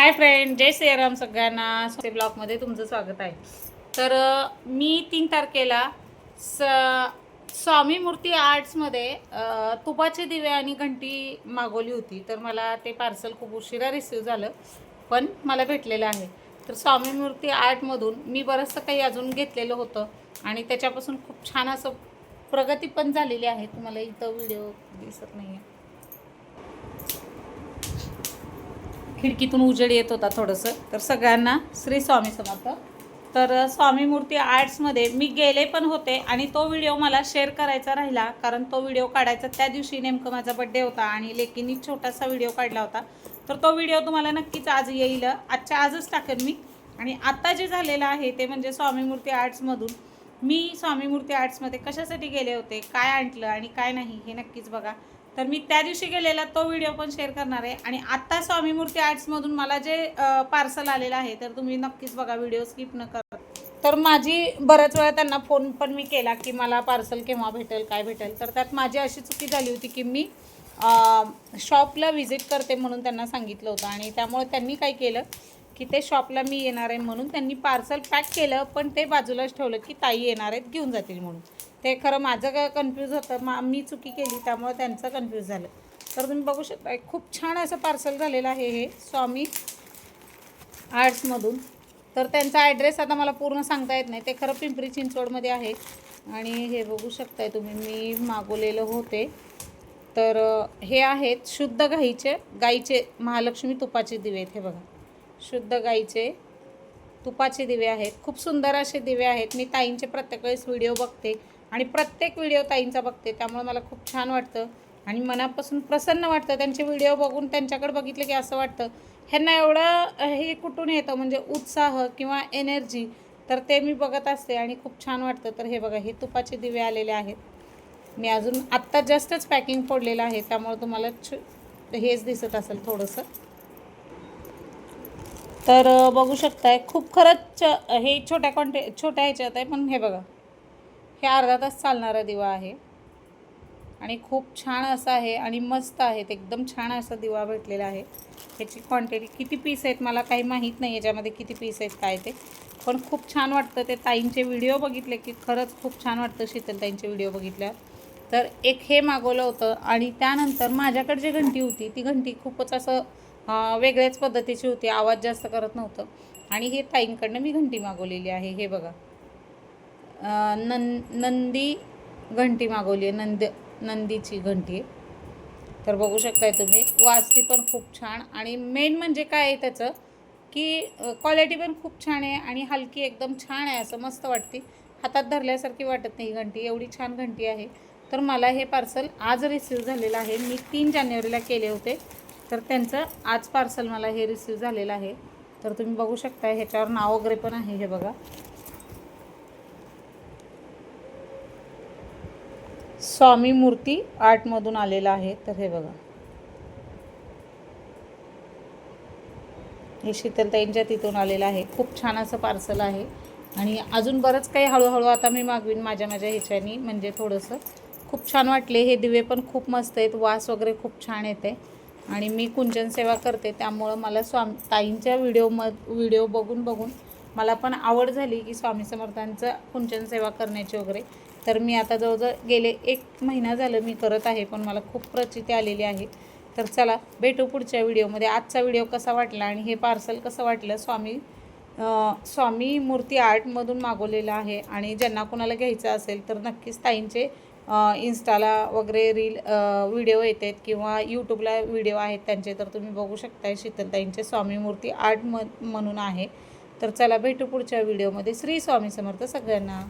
Hi friend जय श्रीराम सगळ्यांना. सोते ब्लॉगमध्ये तुमचं स्वागत आहे. तर मी तीन तारखेला स स्वामी मूर्ती आर्ट्समध्ये तुपाचे दिवे आणि घंटी मागवली होती. तर मला ते पार्सल खूप उशिरा रिसीव झालं पण मला भेटलेलं आहे. तर स्वामी मूर्ती आर्टमधून मी बरंचसं काही अजून घेतलेलं होतं आणि त्याच्यापासून खूप छान असं प्रगती पण झालेली आहे. तुम्हाला इथं व्हिडिओ दिसत नाही आहे खिडकीतून उजेड येत होता थोडंसं. तर सगळ्यांना श्री स्वामी समर्थ. तर स्वामी मूर्ती आर्ट्समध्ये मी गेले पण होते आणि तो व्हिडिओ मला शेअर करायचा राहिला. कारण तो व्हिडिओ काढायचा त्या दिवशी नेमकं माझा बड्डे होता आणि लेकीनी छोटासा व्हिडिओ काढला होता. तर तो व्हिडिओ तुम्हाला नक्कीच आज येईल. आजच्या आजच टाकेन मी. आणि आत्ता जे झालेलं आहे ते म्हणजे स्वामी मूर्ती आर्ट्समधून मी स्वामी मूर्ती आर्ट्समध्ये कशासाठी गेले होते काय आणलं आणि काय नाही हे नक्कीच बघा. तर मी त्या दिवशी गेलेला तो व्हिडिओ पण शेअर करणार आहे. आणि आत्ता स्वामी मूर्ती आर्ट्समधून मला जे पार्सल आलेलं आहे तर तुम्ही नक्कीच बघा व्हिडिओ स्किप न करा. तर माझी बऱ्याच वेळा त्यांना फोन पण मी केला की मला पार्सल केव्हा भेटेल काय भेटेल. तर त्यात माझी अशी चुकी झाली होती की मी शॉपला व्हिजिट करते म्हणून त्यांना सांगितलं होतं. आणि त्यामुळे त्यांनी काय केलं की ते शॉपला मी येणार आहे म्हणून त्यांनी पार्सल पॅक केलं पण ते बाजूलाच ठेवलं की ताई येणार आहेत घेऊन जातील म्हणून. ते खरं माझं काय कन्फ्यूज होतं मा मी चुकी केली त्यामुळे त्यांचं कन्फ्यूज झालं. तर तुम्ही बघू शकता खूप छान असं पार्सल झालेलं आहे हे स्वामी आर्ट्समधून तर त्यांचा ॲड्रेस आता मला पूर्ण सांगता येत नाही. ते खरं पिंपरी चिंचवडमध्ये आहे. आणि हे बघू शकताय तुम्ही मी मागवलेलं होते. तर हे आहेत शुद्ध गाईचे गाईचे महालक्ष्मी तुपाचे दिवे आहेत हे बघा. शुद्ध गाईचे तुपाचे दिवे आहेत. खूप सुंदर असे दिवे आहेत. मी ताईंचे प्रत्येक वेळेस व्हिडिओ बघते. आणि प्रत्येक व्हिडिओ ताईंचा बघते त्यामुळे मला खूप छान वाटतं. आणि मनापासून प्रसन्न वाटतं. त्यांचे व्हिडिओ बघून त्यांच्याकडे बघितलं की असं वाटतं. ह्यांना एवढं हे कुठून येतं? म्हणजे उत्साह किंवा एनर्जी तर ते मी बघत असते आणि खूप छान वाटतं. तर हे बघा हे तुपाचे दिवे आलेले आहेत. मी अजून आत्ता जास्तच पॅकिंग फोडलेलं आहे. त्यामुळे तुम्हाला छ हेच दिसत असेल थोडंसं. तर बघू शकताय खूप खरंच हे छोट्या क्वांटे छोट्या ह्याच्यात आहे पण हे बघा. हे अर्धा तास चालणारा दिवा आहे. आणि खूप छान असं आहे आणि मस्त आहेत एकदम छान असा दिवा भेटलेला आहे. ह्याची क्वांटिटी किती पीस आहेत मला काही माहीत नाही. याच्यामध्ये किती पीस आहेत काय ते. पण खूप छान वाटतं ते. ताईंचे व्हिडिओ बघितले की खरंच खूप छान वाटतं शीतल ताईंचे व्हिडिओ बघितल्यावर. तर एक हे मागवलं होतं आणि त्यानंतर माझ्याकडे जी घंटी होती ती घंटी खूपच असं वेगळ्याच पद्धतीची होती. आवाज जास्त करत नव्हतं. आणि हे ताईंकडनं मी घंटी मागवलेली आहे. हे बघा. नं नंदी घंटी मागवली आहे नंद नंदीची घंटी. आहे तर बघू शकताय तुम्ही वाजती पण खूप छान. आणि मेन म्हणजे काय आहे त्याचं की क्वालिटी पण खूप छान आहे आणि हलकी एकदम छान आहे असं मस्त वाटते. हातात धरल्यासारखी वाटत नाही घंटी एवढी छान घंटी आहे. तर मला हे पार्सल आज रिसीव झालेलं आहे. मी तीन जानेवारीला केले होते. तर त्यांचं आज पार्सल मला हे रिसीव झालेलं आहे. तर तुम्ही बघू शकता ह्याच्यावर नाव वगैरे पण आहे हे बघा. स्वामी मूर्ती आर्टमधून आलेला आहे. तर हे बघा. हे शीतलताईंच्या तिथून आलेलं आहे. खूप छान असं पार्सल आहे. आणि अजून बरंच काही हळूहळू आता मी मागवीन माझ्या माझ्या ह्याच्यानी म्हणजे थोडंसं. खूप छान वाटले. हे दिवे पण खूप मस्त आहेत. वास वगैरे खूप छान येते. आणि मी कुंचन सेवा करते. त्यामुळं मला स्वामी ताईंच्या व्हिडिओ म व्हिडिओ बघून बघून मला पण आवड झाली की स्वामी समर्थांचं कुंचन सेवा करण्याची वगैरे. तर मी आता जवळजवळ गेले एक महिना झालं मी करत आहे पण मला खूप प्रचिती आलेली आहे. तर चला भेटू पुढच्या व्हिडिओमध्ये. आजचा व्हिडिओ कसा वाटला आणि हे पार्सल कसं वाटलं स्वामी स्वामी मूर्ती आर्टमधून मागवलेलं आहे आणि ज्यांना कोणाला घ्यायचं असेल तर नक्कीच ताईंचे इन्स्टाला वगैरे रील व्हिडिओ येत आहेत किंवा यूट्यूबला व्हिडिओ आहेत त्यांचे तर तुम्ही बघू शकताय शीतलताईंचे स्वामी मूर्ती आर्ट म म्हणून आहे. तर चला भेटू पुढच्या व्हिडिओमध्ये. श्री स्वामी समर्थ सगळ्यांना.